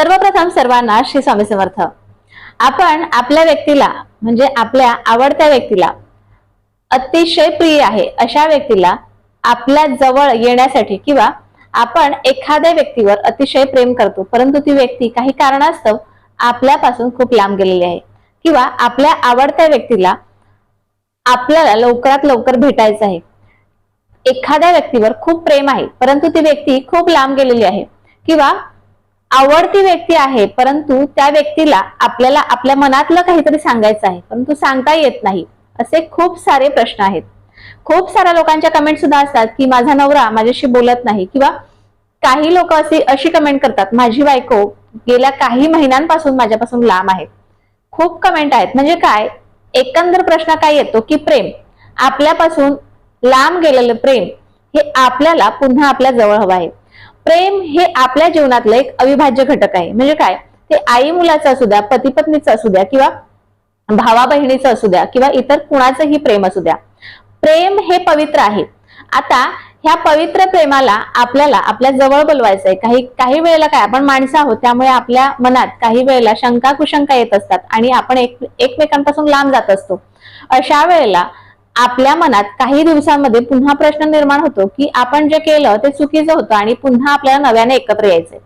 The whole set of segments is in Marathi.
सर्वप्रथम सर्वांना श्री स्वामी समर्थ. आपण आपल्या व्यक्तीला म्हणजे आपल्या आवडत्या व्यक्तीला अतिशय प्रिय आहे अशा व्यक्तीला आपल्या जवळ येण्यासाठी किंवा आपण एखाद्या व्यक्तीवर अतिशय प्रेम करतो परंतु ती व्यक्ती काही कारणास्तव आपल्यापासून खूप लांब गेलेली आहे. किंवा आपल्या आवडत्या व्यक्तीला आपल्याला लवकरात लवकर भेटायचं आहे. एखाद्या व्यक्तीवर खूप प्रेम आहे परंतु ती व्यक्ती खूप लांब गेलेली आहे. किंवा आवडती व्यक्ती आहे परंतु त्या व्यक्तीला आपल्याला आपल्या मनातलं काहीतरी सांगायचं आहे परंतु सांगता येत नाही असे खूप सारे प्रश्न आहेत. खूप साऱ्या लोकांच्या कमेंट सुद्धा असतात की माझा नवरा माझ्याशी बोलत नाही किंवा काही लोक अशी अशी कमेंट करतात माझी बायको गेल्या काही महिन्यांपासून माझ्यापासून लांब आहे. खूप कमेंट आहेत. म्हणजे काय? एकंदर प्रश्न काय येतो की प्रेम. आपल्यापासून लांब गेलेलं प्रेम हे आपल्याला पुन्हा आपल्या जवळ हवं आहे. प्रेम हे आपल्या जीवनातलं एक अविभाज्य घटक आहे. म्हणजे काय? ते आई मुलाचं असू द्या पती पत्नीचं असू द्या किंवा भावा बहिणीचं असू द्या किंवा इतर कुणाचंही प्रेम असू द्या. प्रेम हे पवित्र आहे. आता ह्या पवित्र प्रेमाला आपल्याला आपल्या जवळ बोलवायचं आहे काही काही वेळेला काय आपण माणसं आहोत त्यामुळे आपल्या मनात काही वेळेला शंका कुशंका येत असतात आणि आपण एक एकमेकांपासून लांब जात असतो. अशा वेळेला आपल्या मनात काही दिवसांमध्ये पुन्हा प्रश्न निर्माण होतो की आपण जे केलं ते चुकीचं होतं आणि पुन्हा आपल्याला नव्याने एकत्र यायचंय.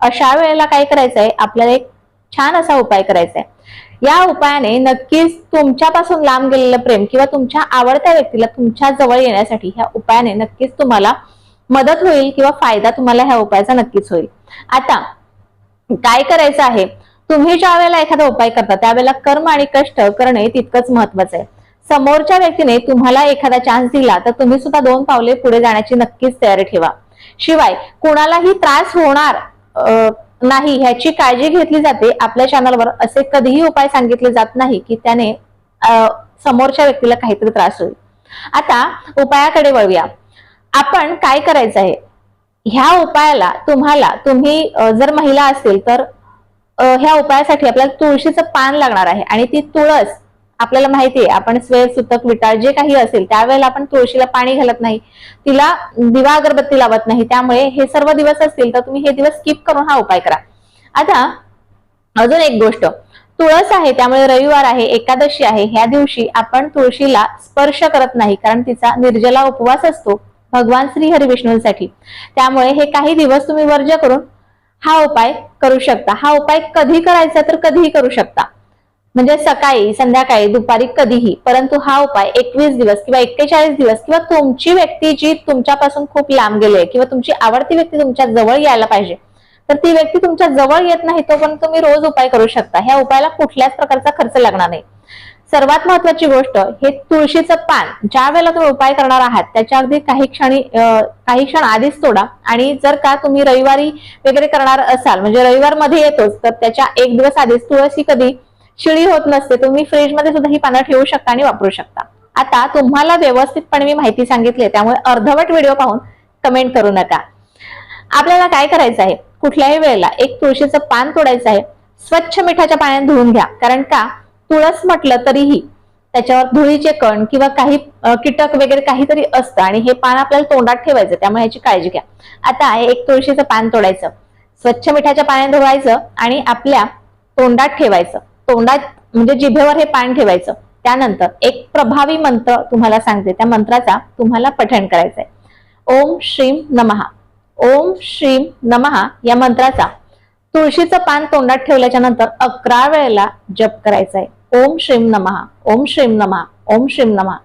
अशा वेळेला काय करायचंय? आपल्याला एक छान असा उपाय करायचा आहे या उपायाने नक्कीच तुमच्यापासून लांब गेलेलं प्रेम किंवा तुमच्या आवडत्या व्यक्तीला तुमच्या जवळ येण्यासाठी ह्या उपायाने नक्कीच तुम्हाला मदत होईल किंवा फायदा तुम्हाला ह्या उपायाचा नक्कीच होईल. आता काय करायचं आहे? तुम्ही ज्या वेळेला एखादा उपाय करता त्यावेळेला कर्म आणि कष्ट करणे तितकंच महत्वाचं आहे समोरच्या व्यक्तीने तुम्हाला एखादा चान्स दिला तर तुम्ही सुद्धा दोन पावले पुढे जाण्याची नक्कीच तयारी ठेवा. शिवाय कोणालाही त्रास होणार अं, नाही ह्याची काळजी घेतली जाते. आपल्या चॅनलवर असे कधीही उपाय सांगितले जात नाही की त्याने समोरच्या व्यक्तीला काहीतरी त्रास होईल. आता उपायाकडे वळूया. आपण काय करायचं आहे? ह्या उपायाला तुम्हाला तुम्ही जर महिला असेल तर ह्या उपायासाठी आपल्याला तुळशीचं पान लागणार आहे आणि ती तुळस आपल्याला माहितीये आपण स्वेद सुतक विटाळ जे काही असेल त्यावेळेला आपण तुळशीला पाणी घालत नाही. तिला दिवा अगरबत्ती लावत नाही. त्यामुळे हे सर्व दिवस असतील तर तुम्ही हे दिवस स्किप करून हा उपाय करा. आता अजून एक गोष्ट. तुळस आहे त्यामुळे रविवार आहे एकादशी आहे. ह्या दिवशी आपण तुळशीला स्पर्श करत नाही कारण तिचा निर्जला उपवास असतो भगवान श्री हरिविष्णूंसाठी. त्यामुळे हे काही दिवस तुम्ही वर्ज करून हा उपाय करू शकता. हा उपाय कधी करायचा तर कधीही करू शकता. म्हणजे सकाळी संध्याकाळी दुपारी कधीही परंतु हा उपाय एकवीस दिवस किंवा एक्केचाळीस दिवस किंवा तुमची व्यक्ती जी तुमच्यापासून खूप लांब गेली आहे किंवा तुमची आवडती व्यक्ती तुमच्या जवळ यायला पाहिजे तर ती व्यक्ती तुमच्या जवळ येत नाही तोपर्यंत तुम्ही रोज उपाय करू शकता. ह्या उपायाला कुठल्याच प्रकारचा खर्च लागणार नाही. सर्वात महत्वाची गोष्ट हे तुळशीचं पान ज्या वेळेला तुम्ही उपाय करणार आहात त्याच्या अगदी काही क्षणी काही क्षण आधीच तोडा. आणि जर का तुम्ही रविवारी वगैरे करणार असाल म्हणजे रविवारमध्ये येतोच तर त्याच्या एक दिवस आधीच तुळशी कधी शिळी होत नसते तुम्ही फ्रीजमध्ये सुद्धा ही पानं ठेवू शकता आणि वापरू शकता. आता तुम्हाला व्यवस्थितपणे मी माहिती सांगितली त्यामुळे अर्धवट व्हिडिओ पाहून कमेंट करू नका. आपल्याला काय करायचं आहे? कुठल्याही वेळेला एक तुळशीचं पान तोडायचं आहे. स्वच्छ मिठाच्या पाण्यात धुवून घ्या. कारण का? तुळस म्हटलं तरीही त्याच्यावर धुळीचे कण किंवा काही कीटक वगैरे काहीतरी असतं आणि हे पान आपल्याला तोंडात ठेवायचं त्यामुळे याची काळजी घ्या. आता एक तुळशीचं पान तोडायचं. स्वच्छ मिठाच्या पाण्यात धुवायचं आणि आपल्या तोंडात ठेवायचं. तोंडात म्हणजे जिभेवर हे पान ठेवायचं. त्यानंतर एक प्रभावी मंत्र तुम्हाला सांगते. त्या मंत्राचा तुम्हाला पठण करायचंय. ओम श्रीम नमहा. ओम श्रीम नमहा या मंत्राचा तुळशीचं पान तोंडात ठेवल्याच्या नंतर अकरा वेळेला जप करायचा आहे ओम श्रीम नमहा. ओम श्रीम नमहा. ओम श्रीम नमहा.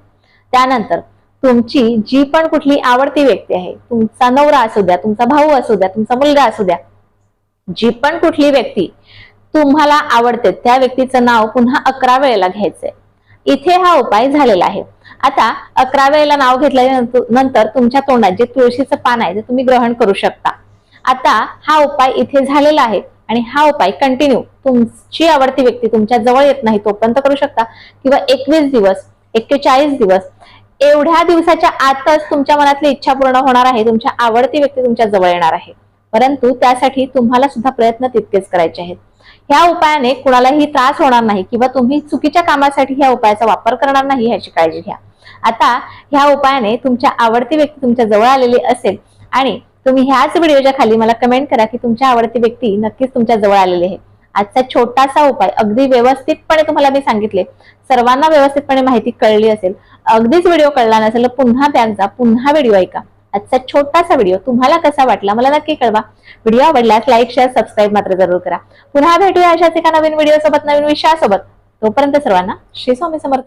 त्यानंतर तुमची जी पण कुठली आवडती व्यक्ती आहे तुमचा नवरा असू द्या तुमचा भाऊ असू द्या तुमचा मुलगा असू द्या जी पण कुठली व्यक्ती तुम्हाला आवडते त्या व्यक्तीचं नाव पुन्हा अकरा वेळेला घ्यायचंय. इथे हा उपाय झालेला आहे. आता अकरा वेळेला नाव घेतल्यानंतर नंतर तुमच्या तोंडात जे तुळशीचं पान आहे ते तुम्ही ग्रहण करू शकता. आता हा उपाय इथे झालेला आहे आणि हा उपाय कंटिन्यू तुमची आवडती व्यक्ती तुमच्या जवळ येत नाही तोपर्यंत करू शकता. किंवा एकवीस दिवस एक्केचाळीस दिवस एवढ्या दिवसाच्या आतच तुमच्या मनातली इच्छा पूर्ण होणार आहे. तुमच्या आवडती व्यक्ती तुमच्या जवळ येणार आहे. परंतु त्यासाठी तुम्हाला सुद्धा प्रयत्न तितकेच करायचे आहेत. ह्या उपायाने कुणालाही त्रास होणार नाही किंवा तुम्ही चुकीच्या कामासाठी ह्या उपायाचा वापर करणार नाही ह्याची काळजी घ्या. आता ह्या उपायाने तुमच्या आवडती व्यक्ती तुमच्या जवळ आलेली असेल आणि तुम्ही ह्याच व्हिडिओच्या खाली मला कमेंट करा की तुमच्या आवडती व्यक्ती नक्कीच तुमच्या जवळ आलेली आहे. आजचा छोटासा उपाय अगदी व्यवस्थितपणे तुम्हाला मी सांगितले. सर्वांना व्यवस्थितपणे माहिती कळली असेल. अगदीच व्हिडिओ कळला नसेल तर पुन्हा बॅग जा पुन्हा व्हिडिओ ऐका. आजचा छोटासा व्हिडिओ तुम्हाला कसा वाटला मला नक्की कळवा. व्हिडिओ आवडल्यास लाईक शेअर सबस्क्राईब मात्र जरूर करा. पुन्हा भेटूया अशाच एका नवीन व्हिडिओ सोबत नवीन विषयासोबत. तोपर्यंत सर्वांना श्री स्वामी समर्थ.